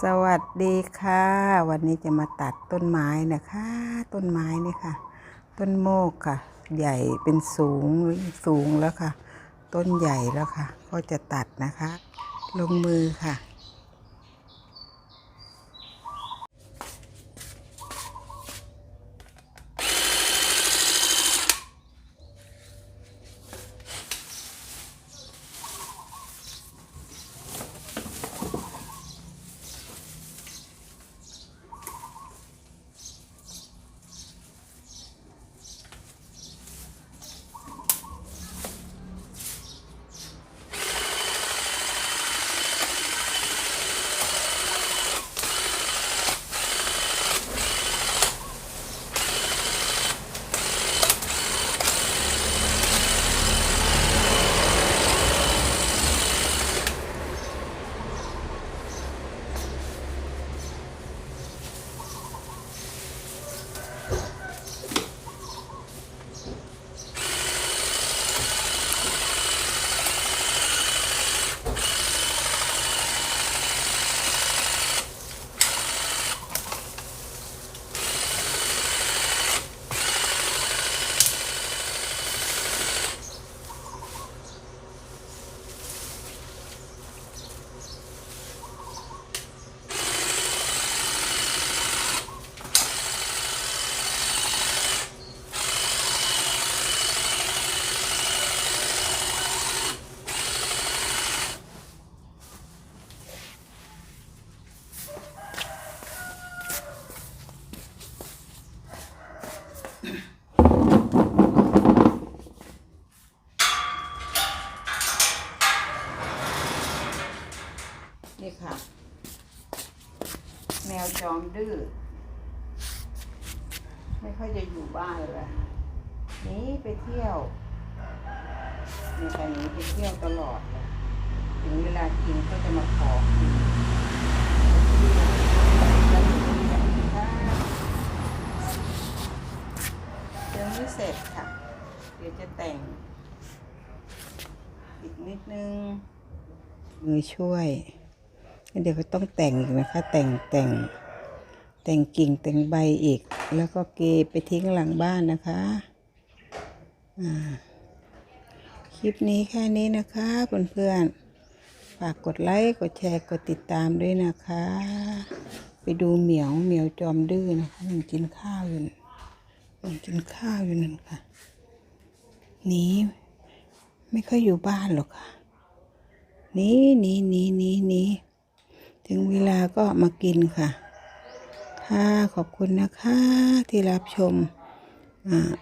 สวัสดีค่ะ วันนี้จะมาตัดต้นไม้นะคะ ต้นไม้นี่ค่ะ ต้นโมกค่ะ ใหญ่เป็นสูงสูงแล้วค่ะ ต้นใหญ่แล้วค่ะ ก็จะตัดนะคะ ลงมือค่ะ นี่ค่ะ แมวจอมดื้อ ไม่ค่อยจะอยู่บ้านเลยนีไปเที่ยวนี่ค่นี้ไปเที่ยวตลอดเลยถึงเวลากินก็จะมาขอกินยังไม่เสร็จค่ะ เดี๋ยวจะแต่ง อีกนิดนึง มือช่วย เดี๋ยวก็ต้องแต่งอีกนะคะ แต่งแต่งแต่งกิ่งแต่งใบอีก แล้วก็เกไปทิ้งหลังบ้านนะคะอ่าคลิปนี้แค่นี้นะคะเพื่อนๆฝากกดไลค์กดแชร์กดติดตามด้วยนะคะ ไปดูเหมียวเหมียวจอมดื้อนะคะมันกินข้าวอยู่มันกินข้าวอยู่นั่นค่ะหนีไม่ค่อยอยู่บ้านหรอกค่ะหนีหนีหนีหนีหนี ถึงเวลาก็มากินค่ะ ค่ะขอบคุณนะคะที่รับชมอ่า